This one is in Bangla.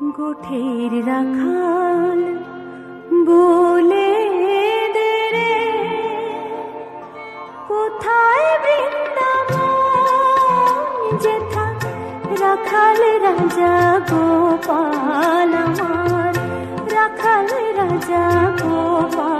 গোঠের রাখাল বলে দে কোথায় বৃন্দাবন? যেথা রাখাল রাজা গোপাল আমার রাখাল রাজা গোপাল